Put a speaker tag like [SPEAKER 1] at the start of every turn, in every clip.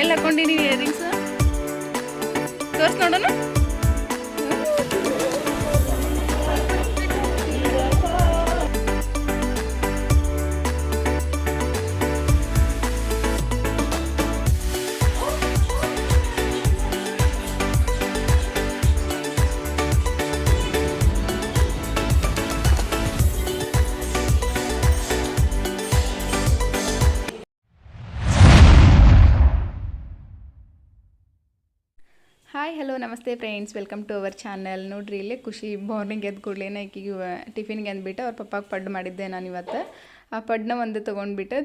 [SPEAKER 1] ಎಲ್ಲಿ ಹಾಕೊಂಡಿನಿ ಇಯರಿಂಗ್ಸ್ ತೋರ್ಸ್ ನೋಡೋಣ. Hi hello namaste friends welcome to our channel ನೋಡ್ರಿ, ಇಲ್ಲೇ ಖುಷಿ ಮಾರ್ನಿಂಗ್ ಎದ್ದು ಕೂಡಲೇ ಈಕಿಗೆ ಟಿಫಿನ್ಗೆ ಅಂದ್ಬಿಟ್ಟು ಅವ್ರ ಪಪ್ಪಾಗೆ ಪಡ್ಡು ಮಾಡಿದ್ದೆ ನಾನು ಇವತ್ತು ಆ ಪಡ್ನ ಒಂದು ತೊಗೊಂಡ್ಬಿಟ್ಟು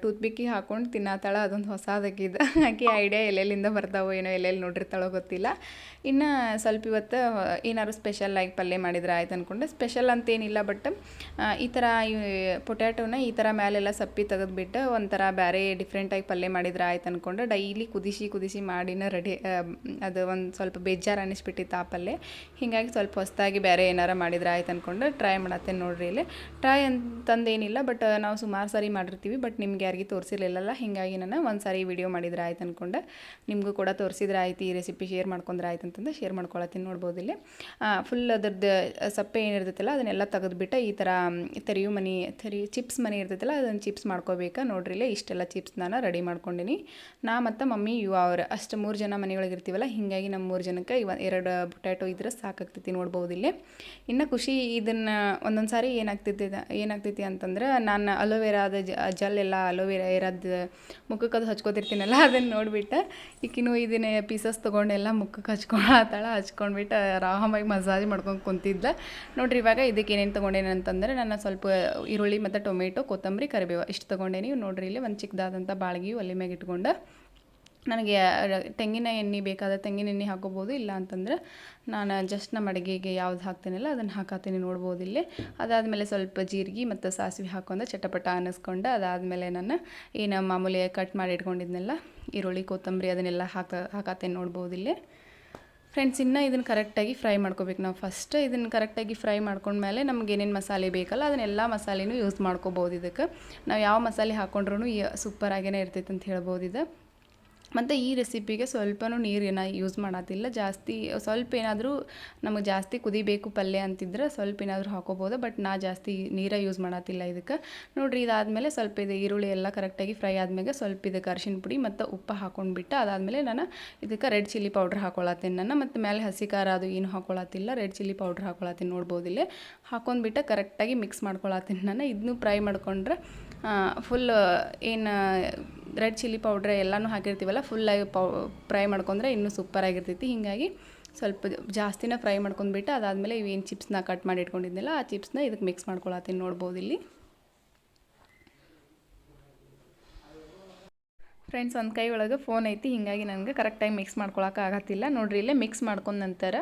[SPEAKER 1] ಟೂತ್ ಪಿಕ್ಕಿಗೆ ಹಾಕೊಂಡು ತಿನ್ನತ್ತಾಳ ಅದೊಂದು ಹೊಸದಾಗಿದ್ದ ಆಕೆ ಐಡಿಯಾ ಎಲ್ಲೆಲ್ಲಿಂದ ಬರ್ತಾವೋ ಏನೋ ಎಲ್ಲೆಲ್ಲಿ ನೋಡಿರ್ತಾಳೋ ಗೊತ್ತಿಲ್ಲ. ಇನ್ನು ಸ್ವಲ್ಪ ಇವತ್ತು ಏನಾದ್ರು ಸ್ಪೆಷಲ್ ಆಗಿ ಪಲ್ಯ ಮಾಡಿದ್ರೆ ಆಯ್ತು ಅಂದ್ಕೊಂಡು ಸ್ಪೆಷಲ್ ಅಂತೇನಿಲ್ಲ ಬಟ್ ಈ ಥರ ಪೊಟ್ಯಾಟೋನ ಈ ಥರ ಮೇಲೆಲ್ಲ ಸಪ್ಪಿ ತೆಗೆದ್ಬಿಟ್ಟು ಒಂಥರ ಬೇರೆ ಡಿಫ್ರೆಂಟಾಗಿ ಪಲ್ಯ ಮಾಡಿದ್ರೆ ಆಯ್ತು ಅಂದ್ಕೊಂಡು ಡೈಲಿ ಕುದಿಸಿ ಕುದಿಸಿ ಮಾಡಿನ ರೆಡಿ ಅದು ಒಂದು ಸ್ವಲ್ಪ ಬೇಜಾರು ಅನ್ನಿಸ್ಬಿಟ್ಟಿತ್ತು ಆ ಪಲ್ಯ. ಹೀಗಾಗಿ ಸ್ವಲ್ಪ ಹೊಸದಾಗಿ ಬೇರೆ ಏನಾರ ಮಾಡಿದ್ರೆ ಆಯ್ತು ಅಂದ್ಕೊಂಡು ಟ್ರೈ ಮಾಡತ್ತೇನೆ ನೋಡ್ರಿ ಇಲ್ಲಿ. ಟ್ರೈ ಅಂತಂದೇನಿಲ್ಲ ಬಟ್ ನಾವು ಸುಮಾರು ಸಾರಿ ಮಾಡಿರ್ತೀವಿ ಬಟ್ ನಿಮ್ಗೆ ಯಾರಿಗೆ ತೋರಿಸಿರ್ಲಿಲ್ಲಲ್ಲ, ಹೀಗಾಗಿ ನಾನು ಒಂದು ಸಾರಿ ವಿಡಿಯೋ ಮಾಡಿದ್ರೆ ಆಯ್ತು ಅಂದ್ಕೊಂಡೆ ನಿಮಗೂ ಕೂಡ ತೋರಿಸಿದ್ರೆ ಆಯ್ತು ಈ ರೆಸಿಪಿ ಶೇರ್ ಮಾಡ್ಕೊಂಡ್ರೆ ಆಯ್ತು ಅಂತಂದು ಶೇರ್ ಮಾಡ್ಕೊಳತ್ತೀನಿ ನೋಡ್ಬೋದು ಇಲ್ಲಿ. ಫುಲ್ ಅದ್ರದ್ದು ಸಪ್ಪೆ ಏನಿರ್ತೈತಲ್ಲ, ಅದನ್ನೆಲ್ಲ ತೆಗೆದುಬಿಟ್ಟು, ಈ ಥರ ತೆರಿಯು ಮನಿ ತೆರಿ ಚಿಪ್ಸ್ ಮನಿ ಇರ್ತೈತಲ್ಲ ಅದನ್ನು ಚಿಪ್ಸ್ ಮಾಡ್ಕೋಬೇಕಾ? ನೋಡ್ರಿ ಇಲ್ಲಿ ಇಷ್ಟೆಲ್ಲ ಚಿಪ್ಸ್ ನಾನು ರೆಡಿ ಮಾಡ್ಕೊಂಡಿನಿ. ನಾ ಮತ್ತು ಮಮ್ಮಿ ಯು ಅವ್ರು ಅಷ್ಟು ಮೂರು ಜನ ಮನೆಯೊಳಗೆ ಇರ್ತೀವಲ್ಲ, ಹೀಗಾಗಿ ನಮ್ಮ ಮೂರು ಜನಕ್ಕೆ ಇವ ಎರಡು ಪೊಟ್ಯಾಟೊ ಇದ್ರೆ ಸಾಕಾಗ್ತೈತಿ ನೋಡ್ಬೋದು ಇಲ್ಲಿ. ಇನ್ನು ಖುಷಿ ಇದನ್ನು ಒಂದೊಂದು ಸಾರಿ ಏನಾಗ್ತೈತಿ ಏನಾಗ್ತೈತಿ ಅಂತಂದ್ರೆ, ನಾನು ಅಲೋವೆರಾದ ಜಲ್ ಎಲ್ಲ ಅಲೋವೆರಾ ಇರೋದು ಮುಖಕ್ಕೆ ಅದು ಹಚ್ಕೋತಿರ್ತೀನಲ್ಲ ಅದನ್ನು ನೋಡಿಬಿಟ್ಟು ಈಕಿನೂ ಇದನ್ನ ಪೀಸಸ್ ತೊಗೊಂಡೆಲ್ಲ ಮುಖಕ್ಕೆ ಹಚ್ಕೊಳತ್ತಾಳ ಹಚ್ಕೊಂಡ್ಬಿಟ್ಟು ಆರಾಮಾಗಿ ಮಸಾಜ್ ಮಾಡ್ಕೊಂಡು ಕುಂತಿದ್ದೆ ನೋಡ್ರಿ, ಇವಾಗ ಇದಕ್ಕೆ ಏನೇನು ತೊಗೊಂಡೇನೆ ಅಂತಂದರೆ ನಾನು ಸ್ವಲ್ಪ ಈರುಳ್ಳಿ ಮತ್ತು ಟೊಮೆಟೊ, ಕೊತ್ತಂಬರಿ, ಕರಿಬೇವು ಇಷ್ಟು ತೊಗೊಂಡೇನಿ ನೋಡ್ರಿ, ಇಲ್ಲಿ ಒಂದು ಚಿಕ್ಕದಾದಂಥ ಬಾಳ್ಗಿ ಒಲೆ ಮ್ಯಾಗ ಇಟ್ಕೊಂಡು ನನಗೆ ತೆಂಗಿನ ಎಣ್ಣೆ ಬೇಕಾದ ತೆಂಗಿನ ಎಣ್ಣೆ ಹಾಕೋಬೋದು, ಇಲ್ಲ ಅಂತಂದ್ರೆ ನಾನು ಜಸ್ಟ್ ನಮ್ಮ ಅಡುಗೆಗೆ ಯಾವ್ದು ಹಾಕ್ತೀನಲ್ಲ ಅದನ್ನು ಹಾಕತ್ತೀನಿ ನೋಡ್ಬೋದು ಇಲ್ಲಿ. ಅದಾದಮೇಲೆ ಸ್ವಲ್ಪ ಜೀರಿಗೆ ಮತ್ತು ಸಾಸಿವೆ ಹಾಕೊಂಡು ಚಟಪಟ ಅನ್ನಿಸ್ಕೊಂಡು ಅದಾದಮೇಲೆ ನಾನು ಏನು ಮಾಮೂಲಿ ಕಟ್ ಮಾಡಿ ಇಟ್ಕೊಂಡಿದ್ನೆಲ್ಲ, ಈರುಳ್ಳಿ, ಕೊತ್ತಂಬರಿ ಅದನ್ನೆಲ್ಲ ಹಾಕ, ಹಾಕತ್ತೇನೆ ನೋಡ್ಬೋದು ಇಲ್ಲಿ. ಫ್ರೆಂಡ್ಸ್ ಇನ್ನೂ ಇದನ್ನು ಕರೆಕ್ಟಾಗಿ ಫ್ರೈ ಮಾಡ್ಕೋಬೇಕು ನಾವು. ಫಸ್ಟ್ ಇದನ್ನು ಕರೆಕ್ಟಾಗಿ ಫ್ರೈ ಮಾಡ್ಕೊಂಡ್ಮೇಲೆ ನಮ್ಗೆ ಏನೇನು ಮಸಾಲೆ ಬೇಕಲ್ಲ ಅದನ್ನೆಲ್ಲ ಮಸಾಲೆನೂ ಯೂಸ್ ಮಾಡ್ಕೋಬೋದು ಇದಕ್ಕೆ. ನಾವು ಯಾವ ಮಸಾಲೆ ಹಾಕೊಂಡ್ರೂ ಆಗೇನೇ ಇರ್ತೈತೆ ಅಂತ ಹೇಳ್ಬೋದು ಇದು. ಮತ್ತು ಈ ರೆಸಿಪಿಗೆ ಸ್ವಲ್ಪನೂ ನೀರೇನ ಯೂಸ್ ಮಾಡತ್ತಿಲ್ಲ ಜಾಸ್ತಿ, ಸ್ವಲ್ಪ ಏನಾದರೂ ನಮಗೆ ಜಾಸ್ತಿ ಕುದಿಬೇಕು ಪಲ್ಯ ಅಂತಿದ್ರೆ ಸ್ವಲ್ಪ ಏನಾದರೂ ಹಾಕೋಬೋದು ಬಟ್ ನಾ ಜಾಸ್ತಿ ನೀರ ಯೂಸ್ ಮಾಡತ್ತಿಲ್ಲ ಇದಕ್ಕೆ. ನೋಡಿರಿ ಇದಾದಮೇಲೆ ಸ್ವಲ್ಪ ಇದು ಈರುಳ್ಳಿ ಎಲ್ಲ ಕರೆಕ್ಟಾಗಿ ಫ್ರೈ ಆದಮೇಲೆ ಸ್ವಲ್ಪ ಇದಕ್ಕೆ ಅರಿಶಿನ ಪುಡಿ ಮತ್ತು ಉಪ್ಪು ಹಾಕೊಂಡ್ಬಿಟ್ಟು ಅದಾದಮೇಲೆ ನಾನು ಇದಕ್ಕೆ ರೆಡ್ ಚಿಲ್ಲಿ ಪೌಡ್ರ್ ಹಾಕೊಳತ್ತೀನಿ ನಾನು. ಮತ್ತು ಮೇಲೆ ಹಸಿ ಖಾರ ಅದು ಏನು ಹಾಕೊಳತ್ತಿಲ್ಲ ರೆಡ್ ಚಿಲ್ಲಿ ಪೌಡ್ರ್ ಹಾಕೊಳತ್ತೀನಿ ನೋಡ್ಬೋದಿಲ್ಲ. ಹಾಕೊಂಡ್ಬಿಟ್ಟು ಕರೆಕ್ಟಾಗಿ ಮಿಕ್ಸ್ ಮಾಡ್ಕೊಳತ್ತೀನಿ ನಾನು. ಇದನ್ನು ಫ್ರೈ ಮಾಡ್ಕೊಂಡ್ರೆ ಫುಲ್ ಏನು ರೆಡ್ ಚಿಲ್ಲಿ ಪೌಡ್ರ್ ಎಲ್ಲನೂ ಹಾಕಿರ್ತೀವಲ್ಲ ಫುಲ್ಲಾಗಿ ಪೌ ಫ್ರೈ ಮಾಡ್ಕೊಂಡ್ರೆ ಇನ್ನೂ ಸೂಪರಾಗಿರ್ತೈತಿ ಹೀಗಾಗಿ ಸ್ವಲ್ಪ ಜಾಸ್ತಿನ ಫ್ರೈ ಮಾಡ್ಕೊಂಡ್ಬಿಟ್ಟು ಅದಾದಮೇಲೆ ಇವೇನು ಚಿಪ್ಸ್ನ ಕಟ್ ಮಾಡಿ ಇಟ್ಕೊಂಡಿದ್ನಲ್ಲ, ಆ ಚಿಪ್ಸ್ನ ಇದಕ್ಕೆ ಮಿಕ್ಸ್ ಮಾಡ್ಕೊಳತ್ತೀನಿ ನೋಡ್ಬೋದು ಇಲ್ಲಿ. ಫ್ರೆಂಡ್ಸ್, ಒಂದು ಕೈ ಒಳಗೆ ಫೋನ್ ಐತಿ. ಹೀಗಾಗಿ ನನಗೆ ಕರೆಕ್ಟಾಗಿ ಮಿಕ್ಸ್ ಮಾಡ್ಕೊಳಕ್ಕೆ ಆಗತ್ತಿಲ್ಲ. ನೋಡ್ರಿ, ಇಲ್ಲೇ ಮಿಕ್ಸ್ ಮಾಡ್ಕೊಂಡ ನಂತರ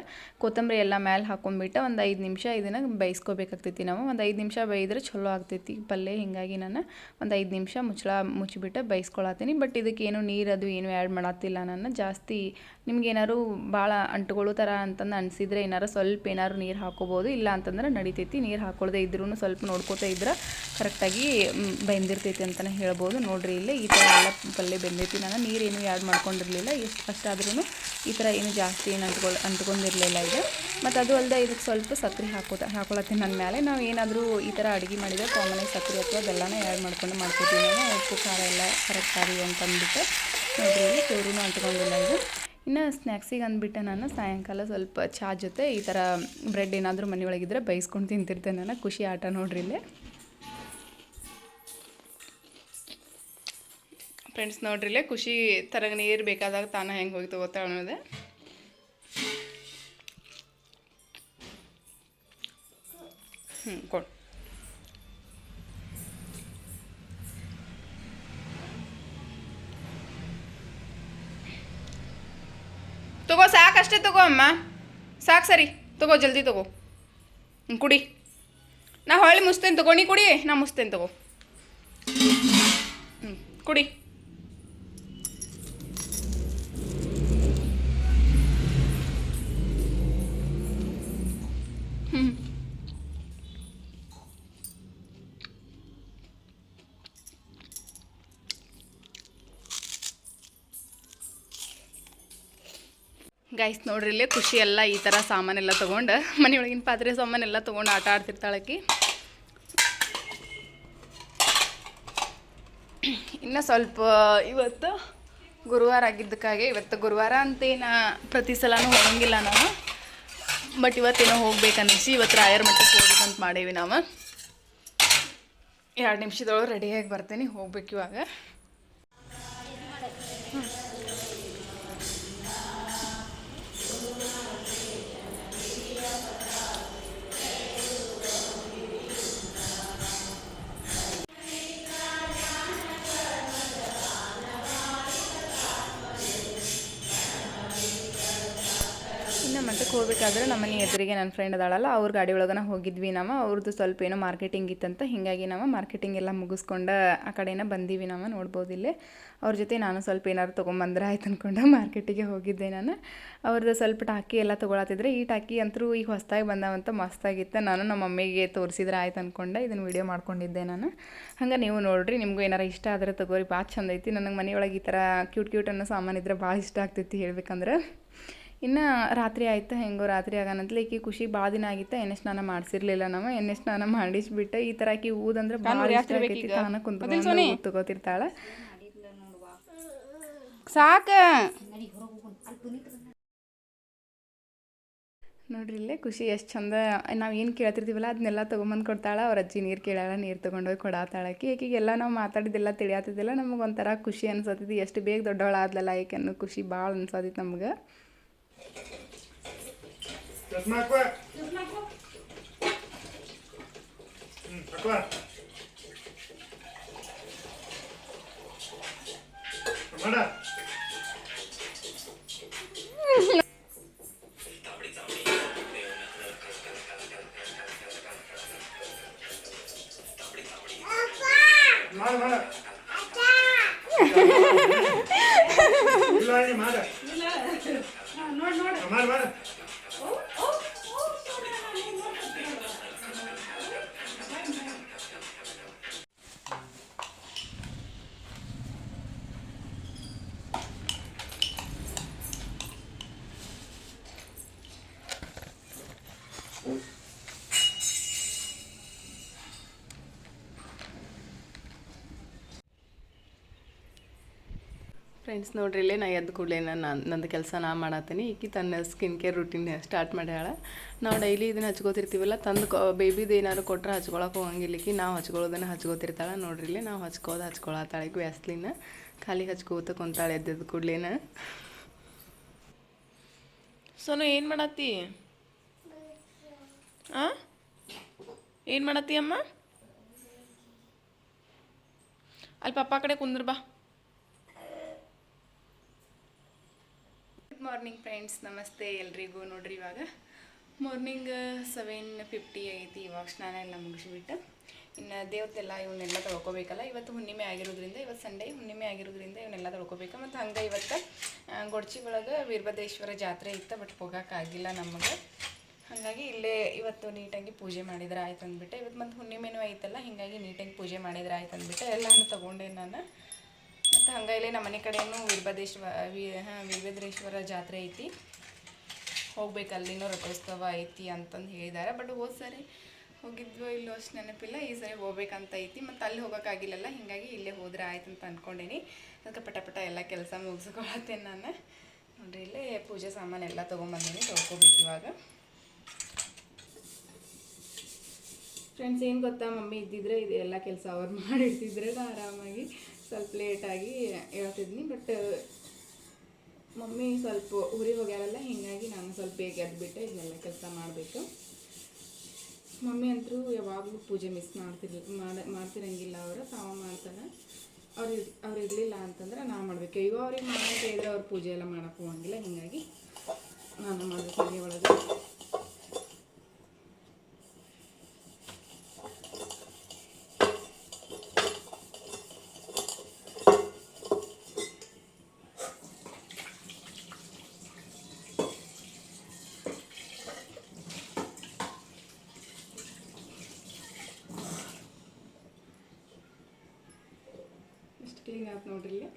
[SPEAKER 1] ಕೊತ್ತಂಬರಿ ಎಲ್ಲ ಮೇಲೆ ಹಾಕೊಂಡ್ಬಿಟ್ಟು ಒಂದು ಐದು ನಿಮಿಷ ಇದನ್ನು ಬೇಯಿಸ್ಕೋಬೇಕಾಗ್ತೈತಿ ನಾವು. ಒಂದು ಐದು ನಿಮಿಷ ಬೇಯಿದ್ರೆ ಚಲೋ ಆಗ್ತೈತಿ. ಪಲ್ಯ ಹೀಗಾಗಿ ನಾನು ಒಂದು ಐದು ನಿಮಿಷ ಮುಚ್ಚಳ, ಮುಚ್ಚಿಬಿಟ್ಟು ಬೇಯಿಸ್ಕೊಳತ್ತೀನಿ. ಬಟ್ ಇದಕ್ಕೆ ಏನು ನೀರು ಅದು ಏನು ಆ್ಯಡ್ ಮಾಡತ್ತಿಲ್ಲ ನಾನು. ಜಾಸ್ತಿ ನಿಮ್ಗೆ ಏನಾದ್ರು ಭಾಳ ಅಂಟುಗಳು ಥರ ಅಂತಂದು ಅನಿಸಿದ್ರೆ ಏನಾರು ಸ್ವಲ್ಪ ಏನಾದ್ರು ನೀರು ಹಾಕೋಬೋದು. ಇಲ್ಲ ಅಂತಂದ್ರೆ ನಡಿತೈತಿ. ನೀರು ಹಾಕೊಳ್ಳದೆ ಇದ್ರೂ ಸ್ವಲ್ಪ ನೋಡ್ಕೋತಾ ಇದ್ರೆ ಕರೆಕ್ಟಾಗಿ ಬೆಂದಿರ್ತೈತಿ ಅಂತಲೇ ಹೇಳ್ಬೋದು. ನೋಡ್ರಿ, ಇಲ್ಲಿ ಈ ಥರ ಎಲ್ಲ ಪಲ್ಯ ಬೆಂದೈತಿ ನಾನು ನೀರೇನು ಆ್ಯಡ್ ಮಾಡ್ಕೊಂಡಿರಲಿಲ್ಲ. ಎಷ್ಟು ಫಸ್ಟ್ ಆದ್ರೂ ಈ ಥರ ಏನು ಜಾಸ್ತಿ ಏನು ಅಂಟ್ಕೊಳ್ ಅಂಟ್ಕೊಂಡಿರಲಿಲ್ಲ ಇದು ಮತ್ತು ಅದು ಅಲ್ಲದೆ ಇದಕ್ಕೆ ಸ್ವಲ್ಪ ಸಕ್ಕರೆ ಹಾಕೋತ ಹಾಕೊಳತ್ತೀನಿ ನನ್ನ ಮೇಲೆ ನಾವು ಏನಾದರೂ ಈ ಥರ ಅಡುಗೆ ಮಾಡಿದರೆ ಕಾಮನಾಗಿ ಸಕ್ಕರೆ ಅಥವಾ ಬೆಲ್ಲನ ಆ್ಯಡ್ ಮಾಡ್ಕೊಂಡು ಮಾಡ್ಕೊತೀವಿ ನಾನು ಉಪ್ಪು, ಖಾರ ಎಲ್ಲ ಕರೆಕ್ಟ್ ಆಗಿ ಅಂತಂದ್ಬಿಟ್ಟು ಇಲ್ಲಿ ಚೂರೂ ಅಂಟ್ಕೊಂಡಿಲ್ಲ ಇದು ಇನ್ನು ಸ್ನ್ಯಾಕ್ಸಿಗೆ ಅಂದ್ಬಿಟ್ಟು ನಾನು, ಸಾಯಂಕಾಲ ಸ್ವಲ್ಪ ಚಹಾ ಜೊತೆ ಈ ಥರ ಬ್ರೆಡ್ ಏನಾದರೂ ಮನೆಯೊಳಗಿದ್ರೆ ಬೈಸ್ಕೊಂಡು ತಿಂತಿರ್ತೇನೆ ನಾನು. ಖುಷಿ ಆಟ ನೋಡ್ರಿ ಇಲ್ಲಿ. ಫ್ರೆಂಡ್ಸ್ ನೋಡ್ರಿಲ್ಲೇ, ಖುಷಿ ತರಗ ನೀರು ಬೇಕಾದಾಗ ತಾನ ಹೆಂಗೆ ಹೋಗಿ ತಗೋತಾಳೆ ಅನ್ನೋದೆ. ಹ್ಞೂ ಕೊಡು. ತಗೋ ಸಾಕಷ್ಟೇ ತಗೋ ಅಮ್ಮ. ಸಾಕು ಸರಿ. ತಗೋ, ಜಲ್ದಿ ತಗೋ. ಕುಡಿ. ನಾ ಹೊಳ್ಳಿ ಮುಸ್ತೇನೆ ತಗೋ. ನೀ ಕುಡಿ, ನಾ ಮುಸ್ತೇನೆ ತಗೋ. ಹ್ಞೂ ಕುಡಿ. ಗೈಸ್ ನೋಡ್ರಿ, ಇಲ್ಲಿ ಖುಷಿ ಎಲ್ಲ ಈ ಥರ ಸಾಮಾನೆಲ್ಲ ತೊಗೊಂಡು, ಮನೆಯೊಳಗಿನ ಪಾತ್ರೆ ಸಾಮಾನೆಲ್ಲ ತೊಗೊಂಡು ಆಟ ಆಡ್ತಿರ್ತಾಳಕ್ಕಿ ಇನ್ನು ಸ್ವಲ್ಪ, ಇವತ್ತು ಗುರುವಾರ ಆಗಿದ್ದಕ್ಕಾಗಿ, ಇವತ್ತು ಗುರುವಾರ ಅಂತೇನ ಪ್ರತಿ ಸಲನೂ ಹೋಗಂಗಿಲ್ಲ ನಾವು. ಬಟ್ ಇವತ್ತೇನೋ ಹೋಗ್ಬೇಕನ್ನಿಸಿ, ಇವತ್ತು ರಾಯರ್ ಮಠಕ್ಕೆ ಹೋಗ್ಬೇಕಂತ ಮಾಡೇವಿ ನಾವು. ಎರಡು ನಿಮಿಷದೊಳಗೆ ರೆಡಿಯಾಗಿ ಬರ್ತೀನಿ, ಹೋಗ್ಬೇಕು ಇವಾಗ. ಮಠಕ್ಕೆ ಹೋಗ್ಬೇಕಾದ್ರೆ ನಮ್ಮ ಮನೆ ಎದುರಿಗೆ ನನ್ನ ಫ್ರೆಂಡ್ ಅದಾಳಲ್ಲ, ಅವ್ರ ಗಾಡಿ ಒಳಗನ ಹೋಗಿದ್ವಿ ನಾವು ಅವ್ರದ್ದು ಸ್ವಲ್ಪ ಏನೋ ಮಾರ್ಕೆಟಿಂಗ್ ಇತ್ತಂತ, ಹೀಗಾಗಿ ನಾವು ಮಾರ್ಕೆಟಿಂಗ್ ಎಲ್ಲ ಮುಗಿಸ್ಕೊಂಡು ಆ ಕಡೆನ ಬಂದೀವಿ ನಾವು ನೋಡ್ಬೋದು ಇಲ್ಲಿ. ಅವ್ರ ಜೊತೆ ನಾನು ಸ್ವಲ್ಪ ಏನಾದ್ರು ತೊಗೊಂಬಂದ್ರೆ ಆಯ್ತು ಅಂದ್ಕೊಂಡು ಮಾರ್ಕೆಟಿಗೆ ಹೋಗಿದ್ದೆ ನಾನು. ಅವ್ರದ್ದು ಸ್ವಲ್ಪ ಟಾಕಿ ಎಲ್ಲ ತೊಗೊಳತ್ತಿದ್ರೆ, ಈ ಟಾಕಿ ಅಂತೂ ಈಗ ಹೊಸ್ದಾಗಿ ಬಂದಾವಂತ ಮಸ್ತಾಗಿತ್ತು ನಾನು ನಮ್ಮ ಮಮ್ಮಿಗೆ ತೋರಿಸಿದ್ರೆ ಆಯ್ತು ಅಂದ್ಕೊಂಡೆ ಇದನ್ನು ವೀಡಿಯೋ ಮಾಡ್ಕೊಂಡಿದ್ದೆ ನಾನು. ಹಂಗೆ ನೀವು ನೋಡ್ರಿ, ನಿಮಗೂ ಏನಾರ ಇಷ್ಟ ಆದರೆ ತಗೋರಿ ಭಾಳ ಚಂದ ಐತಿ, ನನಗೆ ಮನೆಯೊಳಗೆ ಈ ಥರ ಕ್ಯೂಟ್ ಕ್ಯೂಟ್ ಅನ್ನೋ ಸಾಮಾನು ಇದ್ರೆ ಭಾಳ ಇಷ್ಟ ಆಗ್ತೈತಿ ಹೇಳ್ಬೇಕಂದ್ರೆ. ಇನ್ನು ರಾತ್ರಿ ಆಯ್ತು ಹೆಂಗೋ ರಾತ್ರಿ ಆಗೋಣಂತಲೇ ಈಕಿ ಖುಷಿ ಭಾಳ ದಿನ ಆಗಿತ್ತು ಎಣ್ಣೆ ಸ್ನಾನ ಮಾಡಿಸಿರ್ಲಿಲ್ಲ ನಾವು ಎಣ್ಣೆ ಸ್ನಾನ ಮಾಡಿಸ್ಬಿಟ್ಟು. ಈ ಥರ ಆಕಿ ಊದಂದ್ರೆ ಭಾಳ ಇಷ್ಟ ಆಗೈತಿ ತಾನ ಕುಂತ್ಕೊಂಡು ತಗೋತಿರ್ತಾಳ
[SPEAKER 2] ಸಾಕ.
[SPEAKER 1] ನೋಡ್ರಿ ಇಲ್ಲೇ ಖುಷಿ ಎಷ್ಟು ಚಂದ. ನಾವು ಏನು ಕೇಳ್ತಿರ್ತೀವಲ್ಲ ಅದನ್ನೆಲ್ಲ ತೊಗೊಂಬಂದು ಕೊಡ್ತಾಳೆ. ಅವ್ರ ಅಜ್ಜಿ ನೀರು ಕೇಳಾಳ ನೀರು ತೊಗೊಂಡೋಗಿ ಕೊಡಾತಾಳಕ್ಕೆ ಈಕೆಗೆಲ್ಲ ನಾವು ಮಾತಾಡಿದ್ದೆಲ್ಲ ತಿಳಿಯಾತಿದ್ದಿಲ್ಲ ನಮಗೆ ಒಂಥರ ಖುಷಿ ಅನ್ಸತ್ತಿದ್ದು ಎಷ್ಟು ಬೇಗ ದೊಡ್ಡವಳಾದ್ಲಲ್ಲ ಈಕೆ ಅನ್ನೋ ಖುಷಿ ಭಾಳ ಅನ್ಸತ್ತಿತ್ತು ನಮ್ಗೆ.
[SPEAKER 3] ಚಸ್ಮಾ ಹಾಕುವ ಹ್ಞೂ ಹಾಕುವ ಮಾಡ ಮಾಡ
[SPEAKER 1] ಫ್ರೆಂಡ್ಸ್ ನೋಡ್ರಿ, ಇಲ್ಲೇ ನಾ ಎದ್ದು ಕೂಡಲೇ ನಾನು ನಂದು ಕೆಲಸ ನಾ ಮಾಡತ್ತೀನಿ ಈಕಿ ತನ್ನ ಸ್ಕಿನ್ ಕೇರ್ ರೂಟೀನ್ ಸ್ಟಾರ್ಟ್ ಮಾಡ್ಯಾಳ. ನಾವು ಡೈಲಿ ಇದನ್ನು ಹಚ್ಕೋತಿರ್ತೀವಲ್ಲ, ತಂದು ಬೇಬಿದು ಏನಾದ್ರು ಕೊಟ್ಟರೆ ಹಚ್ಕೊಳಕ್ಕೆ ಹೋಗಂಗಿಲ್ಲಕಿ ನಾವು ಹಚ್ಕೊಳ್ಳೋದನ್ನು ಹಚ್ಕೋತಿರ್ತಾಳೆ. ನೋಡ್ರಿ, ಇಲ್ಲಿ ನಾವು ಹಚ್ಕೋದು ಹಚ್ಕೊಳತ್ತಾಳೆ ವ್ಯಾಸ್ಲಿನ ಖಾಲಿ ಹಚ್ಕೋತ ಕುಂತಾಳೆ ಎದ್ದದ ಕೂಡಲೇನ ಸೊನು, ಏನು ಮಾಡತ್ತಿ ಹಾಂ ಏನು ಮಾಡತ್ತಿ ಅಮ್ಮ? ಅಲ್ಲಿ ಪಪ್ಪ ಕಡೆ ಕುಂದ್ರ ಬಾ. ಗುಡ್ ಮಾರ್ನಿಂಗ್ ಫ್ರೆಂಡ್ಸ್ ನಮಸ್ತೆ ಎಲ್ರಿಗೂ ನೋಡ್ರಿ ಇವಾಗ. ಮಾರ್ನಿಂಗ್ ಸೆವೆನ್ ಫಿಫ್ಟಿ ಐತಿ. ಇವಾಗ ಸ್ನಾನ ಎಲ್ಲ ಮುಗಿಸ್ಬಿಟ್ಟು. ಇನ್ನು ದೇವ್ರದ್ದೆಲ್ಲ ಇವನ್ನೆಲ್ಲ ತೊಳ್ಕೊಬೇಕಲ್ಲ. ಇವತ್ತು ಹುಣ್ಣಿಮೆ ಆಗಿರೋದ್ರಿಂದ, ಇವತ್ತು ಸಂಡೇ ಹುಣ್ಣಿಮೆ ಆಗಿರೋದ್ರಿಂದ ಇವನ್ನೆಲ್ಲ ತೊಳ್ಕೊಬೇಕು. ಮತ್ತು ಹಂಗೆ ಇವತ್ತು ಗೊಡ್ಚಿ ಒಳಗೆ ವೀರಭದ್ರೇಶ್ವರ ಜಾತ್ರೆ ಇತ್ತು ಬಟ್ ಹೋಗೋಕ್ಕಾಗಿಲ್ಲ ನಮಗೆ. ಹಾಗಾಗಿ ಇಲ್ಲೇ ಇವತ್ತು ನೀಟಾಗಿ ಪೂಜೆ ಮಾಡಿದ್ರೆ ಆಯ್ತು ಅಂದ್ಬಿಟ್ಟು. ಇವತ್ತು ಮತ್ತು ಹುಣ್ಣಿಮೆನೂ ಐತಲ್ಲ, ಹೀಗಾಗಿ ನೀಟಾಗಿ ಪೂಜೆ ಮಾಡಿದ್ರೆ ಆಯ್ತು ಅಂದ್ಬಿಟ್ಟು. ಎಲ್ಲನೂ ತೊಗೊಂಡೆ ನಾನು. ಮತ್ತು ಹಂಗೆ ಇಲ್ಲಿ ನಮ್ಮ ಮನೆ ಕಡೆಯೂ ವೀರಭದ್ರೇಶ್ವರ ಹಾಂ, ವೀರಭದ್ರೇಶ್ವರ ಜಾತ್ರೆ ಐತಿ. ಹೋಗ್ಬೇಕು ಅಲ್ಲಿನೂ ರಥೋತ್ಸವ ಐತಿ ಅಂತಂದು ಹೇಳಿದ್ದಾರೆ ಬಟ್ ಹೋದ ಸರಿ ಹೋಗಿದ್ವೋ ಇಲ್ಲೋ ಅಷ್ಟು ನೆನಪಿಲ್ಲ. ಈ ಸರಿ ಹೋಗ್ಬೇಕಂತ ಐತಿ. ಮತ್ತು ಅಲ್ಲಿ ಹೋಗೋಕ್ಕಾಗಿಲ್ಲಲ್ಲ. ಹೀಗಾಗಿ ಇಲ್ಲೇ ಹೋದ್ರೆ ಆಯ್ತು ಅಂತ ಅಂದ್ಕೊಂಡೇನಿ ಅದಕ್ಕೆ ಪಟ ಪಟ ಎಲ್ಲ ಕೆಲಸ ಮುಗಿಸ್ಕೊಳತ್ತೇನೆ ನಾನು. ನೋಡ್ರಿ, ಇಲ್ಲೇ ಪೂಜೆ ಸಾಮಾನು ಎಲ್ಲ ತೊಗೊಂಬಂದೀನಿ. ತೊಳ್ಕೊಬೇಕು ಇವಾಗ. ಫ್ರೆಂಡ್ಸ್ ಏನು ಗೊತ್ತಾ? ಮಮ್ಮಿ ಇದ್ದಿದ್ರೆ ಇದು ಎಲ್ಲ ಕೆಲಸ ಅವ್ರು ಮಾಡಿರ್ತಿದ್ರೆ ಆರಾಮಾಗಿ. ಸ್ವಲ್ಪ ಲೇಟಾಗಿ ಹೇಳ್ತಿದ್ನಿ ಬಟ್ ಮಮ್ಮಿ ಸ್ವಲ್ಪ ಊರಿಗೆ ಹೋಗ್ಯಾರಲ್ಲ, ಹೀಗಾಗಿ ನಾನು ಸ್ವಲ್ಪ ಬೇಗ ಎದ್ಬಿಟ್ಟೆ ಇದೆಲ್ಲ ಕೆಲಸ ಮಾಡಬೇಕು. ಮಮ್ಮಿ ಅಂತರೂ ಯಾವಾಗಲೂ ಪೂಜೆ ಮಿಸ್ ಮಾಡ್ತಿರ್, ಮಾಡ, ಮಾಡ್ತಿರಂಗಿಲ್ಲ ಅವರು, ತಾವು ಮಾಡ್ತಾರೆ. ಅವ್ರು ಅವ್ರು ಇರಲಿಲ್ಲ ಅಂತಂದ್ರೆ ನಾ ಮಾಡಬೇಕು. ಈಗ ಅವ್ರಿಗೆ ಮಾಡಂತ ಇದ್ರೆ ಅವ್ರು ಪೂಜೆ ಎಲ್ಲ ಮಾಡೋಕ್ಕೆ ಹೋಗಂಗಿಲ್ಲ, ಹೀಗಾಗಿ ನಾನು ಮಾಡಬೇಕು ಒಳಗೆ ಎಷ್ಟು ಕ್ಲೀನ್ ಆಯ್ತು ನೋಡ್ರಿ ಇಲ್ಲಿ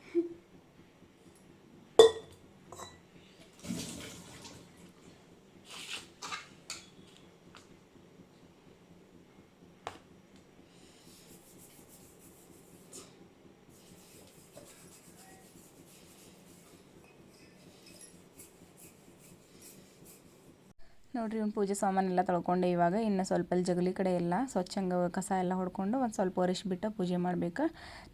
[SPEAKER 1] ನೋಡ್ರಿ ಒಂದು ಪೂಜೆ ಸಾಮಾನೆಲ್ಲ ತೊಳ್ಕೊಂಡೆ ಇವಾಗ. ಇನ್ನು ಸ್ವಲ್ಪ ಅಲ್ಲಿ ಜಗಲಿ ಕಡೆ ಎಲ್ಲ ಸ್ವಚ್ಛಂಗ ಕಸ ಎಲ್ಲ ಹೊಡ್ಕೊಂಡು ಒಂದು ಸ್ವಲ್ಪ ಒರೆಸ್ಬಿಟ್ಟು ಪೂಜೆ ಮಾಡ್ಬೇಕು.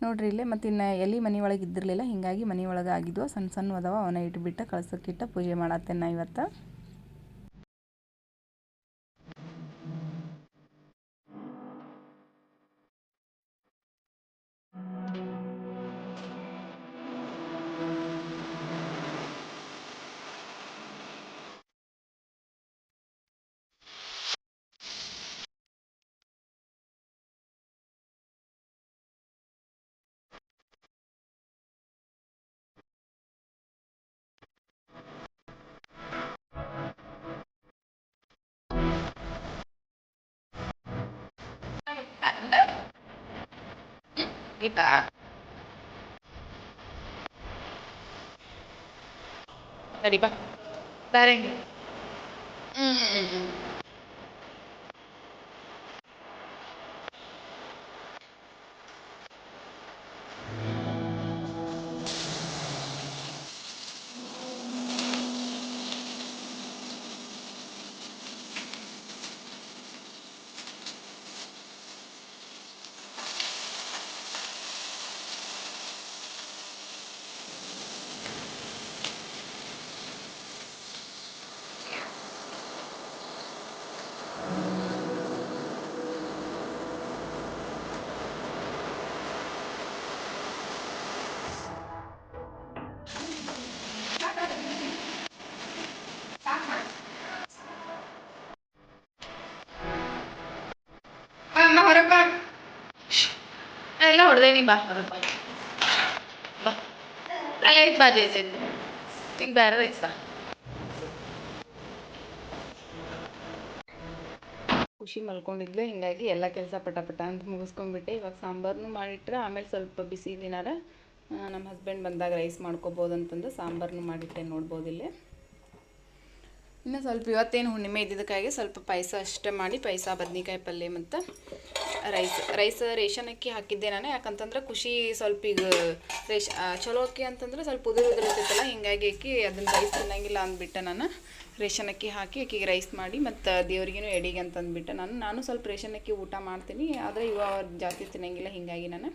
[SPEAKER 1] ನೋಡ್ರಿ ಇಲ್ಲೇ ಮತ್ತು ಇನ್ನು ಎಲ್ಲಿ ಮನೆ ಒಳಗೆ ಇದ್ದಿರಲಿಲ್ಲ ಹೀಗಾಗಿ ಮನೆ ಒಳಗೆ ಆಗಿದ್ವು. ಸಣ್ಣ ಸಣ್ಣ ಅದಾವ ಅವನ್ನ ಇಟ್ಬಿಟ್ಟು ಕಳ್ಸಕ್ಕಿಟ್ಟು ಪೂಜೆ ಮಾಡತ್ತೇನೆ ನಾ ಇವತ್ತು.
[SPEAKER 2] Anda kita. Tadi pak. Tarik mm -mm. ಹೊರಗೆ ಬಾ. ಎಲ್ಲ ನೀ ಬಾ. ಹೊರಗೆ ಬಾ ಬಾ ಬಾ ಈಗ ಬೇರೆ
[SPEAKER 1] ಖುಷಿ ಮಲ್ಕೊಂಡಿದ್ಲು, ಹಿಂಗಾಗಿ ಎಲ್ಲ ಕೆಲಸ ಪಟ ಪಟ ಅಂತ ಮುಗಿಸ್ಕೊಂಡ್ಬಿಟ್ಟೆ. ಇವಾಗ ಸಾಂಬಾರ್ನು ಮಾಡಿಟ್ರೆ, ಆಮೇಲೆ ಸ್ವಲ್ಪ ಬಿಸಿ ದಿನಾರ ನಮ್ಮ ಹಸ್ಬೆಂಡ್ ಬಂದಾಗ ರೈಸ್ ಮಾಡ್ಕೋಬೋದು ಅಂತಂದು ಸಾಂಬಾರ್ನು ಮಾಡಿಟ್ಟೆ ನೋಡ್ಬೋದು ಇಲ್ಲೇ. ಇನ್ನು ಸ್ವಲ್ಪ ಇವತ್ತೇನು ಹುಣ್ಣಿಮೆ ಇದ್ದಿದ್ದಕ್ಕಾಗಿ ಸ್ವಲ್ಪ ಪಾಯಸ ಅಷ್ಟೇ ಮಾಡಿ ಪಾಯಸ, ಬದ್ನಿಕಾಯಿ ಪಲ್ಯ ಮತ್ತು ರೈಸ್. ರೈಸ್ ರೇಷನ್ ಅಕ್ಕಿ ಹಾಕಿದ್ದೆ ನಾನು. ಯಾಕಂತಂದ್ರೆ ಖುಷಿ ಸ್ವಲ್ಪ ಈಗ ರೇಷ ಚಲೋ ಅಕ್ಕಿ ಅಂತಂದ್ರೆ ಸ್ವಲ್ಪ ಉದುರು ಹಿಂಗಾಗಿ ಅಕ್ಕಿ ಅದನ್ನ ರೈಸ್ ತಿನ್ನಂಗಿಲ್ಲ ಅಂದ್ಬಿಟ್ಟೆ ನಾನು. ರೇಷನ್ ಅಕ್ಕಿ ಹಾಕಿ ಅಕ್ಕಿಗೆ ರೈಸ್ ಮಾಡಿ ಮತ್ತು ದೇವ್ರಿಗೇನು ಎಡಿಗೆ ಅಂತ ಅಂದ್ಬಿಟ್ಟೆ ನಾನು. ನಾನು ಸ್ವಲ್ಪ ರೇಷನ್ ಅಕ್ಕಿ ಊಟ ಮಾಡ್ತೀನಿ. ಆದರೆ ಇವಾಗ ಅವ್ರು ಜಾಸ್ತಿ ತಿನ್ನಂಗಿಲ್ಲ, ಹಿಂಗಾಗಿ ನಾನು.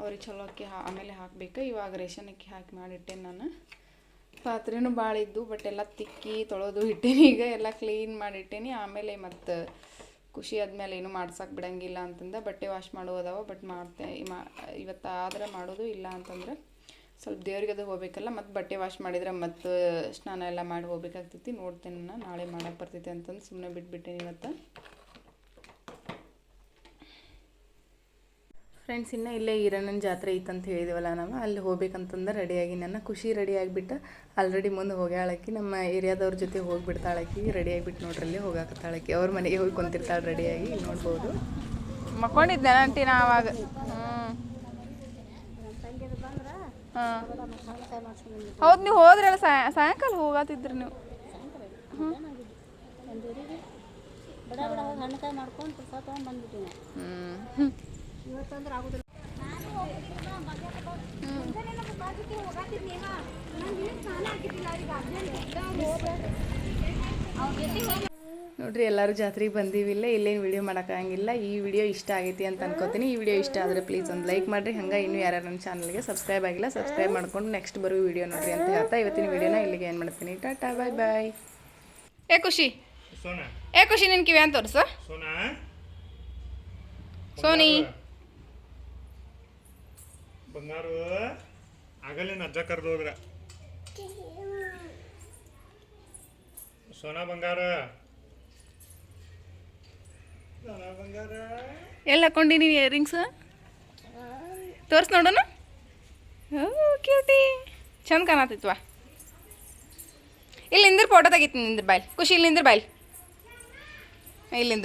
[SPEAKER 1] ಅವ್ರಿಗೆ ಚಲೋ ಅಕ್ಕಿ ಆಮೇಲೆ ಹಾಕಬೇಕು. ಇವಾಗ ರೇಷನ್ ಅಕ್ಕಿ ಹಾಕಿ ಮಾಡಿಟ್ಟೆ ನಾನು. ಪಾತ್ರೆನೂ ಭಾಳ ಇದ್ದು ಬಟ್ ಎಲ್ಲ ತಿಕ್ಕಿ ತೊಳೆದು ಇಟ್ಟೇನಿ. ಈಗ ಎಲ್ಲ ಕ್ಲೀನ್ ಮಾಡಿಟ್ಟೇನಿ ಆಮೇಲೆ ಮತ್ತು ಖುಷಿ ಆದ್ಮೇಲೆ ಏನು ಮಾಡ್ಸಕ್ಕೆ ಬಿಡಂಗಿಲ್ಲ ಅಂತಂದ, ಬಟ್ಟೆ ವಾಶ್ ಮಾಡೋದವ ಬಟ್ ಮಾಡ್ತೆ ಮಾ, ಇವತ್ತು ಆದ್ರೆ ಮಾಡೋದು ಇಲ್ಲ ಅಂತಂದ್ರೆ ಸ್ವಲ್ಪ ದೇವ್ರಿಗೆ ಅದು ಹೋಗ್ಬೇಕಲ್ಲ, ಮತ್ತು ಬಟ್ಟೆ ವಾಶ್ ಮಾಡಿದ್ರೆ ಮತ್ತು ಸ್ನಾನ ಎಲ್ಲ ಮಾಡಿ ಹೋಗ್ಬೇಕಾಗ್ತೈತಿ. ನೋಡ್ತೇನೆ ನಾನು ನಾಳೆ ಮಾಡಕ್ಕೆ ಬರ್ತೈತಿ ಅಂತಂದು ಸುಮ್ಮನೆ ಬಿಟ್ಬಿಟ್ಟೇನೆ ಇವತ್ತು. ಫ್ರೆಂಡ್ಸ್ ಇನ್ನು ಇಲ್ಲೇ ಈರಣ್ಣನ ಜಾತ್ರೆ ಇತ್ತಂತ ಹೇಳಿದೇವಲ್ಲ ನಾವು. ಅಲ್ಲಿ ಹೋಗ್ಬೇಕಂತಂದ್ರೆ ರೆಡಿಯಾಗಿ ನನ್ನ ಖುಷಿ ರೆಡಿ ಆಗಿಬಿಟ್ಟು ಆಲ್ರೆಡಿ ಮುಂದೆ ಹೋಗ್ಯಾಳಕ್ಕಿ, ನಮ್ಮ ಏರಿಯಾದವ್ರ ಜೊತೆ ಹೋಗಿಬಿಡ್ತಾಳಕ್ಕಿ ರೆಡಿ ಆಗಿಬಿಟ್ಟು ನೋಡ್ರಿ ಅಲ್ಲಿ ಹೋಗಾಕತ್ತಾಳಕ್ಕಿ. ಅವ್ರ ಮನೆಗೆ ಹೋಗಿ ಕುಂತಿರ್ತಾಳೆ ರೆಡಿಯಾಗಿ ನೋಡ್ಬೋದು. ಮಕ್ಕೊಂಡಿದ್ದೆ ಆಂಟಿ ನಾ ಅವಾಗ ಹೌದು, ನೀವು ಹೋದ್ರಲ್ಲ ಸಾಯ ಸಾಯಂಕಾಲ ಹೋಗಾತಿದ್ರಿ ನೀವು. ಹ್ಞೂ
[SPEAKER 4] ಇವತ್ತಂದ್ರೆ ಆಗುದಿಲ್ಲ.
[SPEAKER 1] ನೋಡ್ರಿ ಎಲ್ಲರೂ ಜಾತ್ರೆಗೆ ಬಂದೀವಿಲ್ಲ ಇಲ್ಲೇನು ವಿಡಿಯೋ ಮಾಡೋಕ್ಕಾಗಿಲ್ಲ ಈ ವಿಡಿಯೋ ಇಷ್ಟ ಆಗೈತಿ ಅಂತ ಅನ್ಕೋತೀನಿ. ಈ ವಿಡಿಯೋ ಇಷ್ಟ ಆದರೆ ಪ್ಲೀಸ್ ಒಂದು ಲೈಕ್ ಮಾಡಿರಿ. ಹಂಗೆ ಇನ್ನೂ ಯಾರ್ಯಾರು ನನ್ನ ಚಾನಲ್ಗೆ ಸಬ್ಸ್ಕ್ರೈಬ್ ಆಗಿಲ್ಲ ಸಬ್ಸ್ಕ್ರೈಬ್ ಮಾಡ್ಕೊಂಡು ನೆಕ್ಸ್ಟ್ ಬರೋ ವಿಡಿಯೋ ನೋಡ್ರಿ ಅಂತ ಹೇಳ್ತಾ ಇವತ್ತಿನ ವಿಡಿಯೋನ ಇಲ್ಲಿಗೆ ಏನು ಮಾಡ್ತೀನಿ. ಟಾಟಾ ಬಾಯ್ ಬಾಯ್ ಏ ಖುಷಿ.
[SPEAKER 3] ಸೋನಾ.
[SPEAKER 1] ಏ ಖುಷಿ ನಿನ್ನ ಕಿವಿ ಅಂತ ತೋರಿಸ?
[SPEAKER 3] ಸೋನಾ.
[SPEAKER 1] ಸೋನಿ.
[SPEAKER 3] ಬಂಗಾರು. ಆಗಲೇ ಅಜ್ಜ ಕರೆದು ಹೋದ್ರ ಸೋನಾ ಬಂಗಾರ. ಸೋನಾ ಬಂಗಾರ.
[SPEAKER 1] ಎಲ್ಲಿ ಹಾಕೊಂಡಿನಿ ಇಯರಿಂಗ್ಸ್? ತೋರ್ಸ್ ನೋಡೋಣ. ಕ್ಯೂಟಿ ಚಂದ ಕಾಣತಿತ್ವ. ಇಲ್ಲಿ ನಿಂದ್ರ ಫೋಟೋ ತೆಗಿತೀನಿ ನಿಂದ್ರ ಬಾಯ್. ಖುಷಿ ಇಲ್ಲಿಂದ್ರ ಬಾಯ್. ಇಲ್ಲಿಂದ್ರ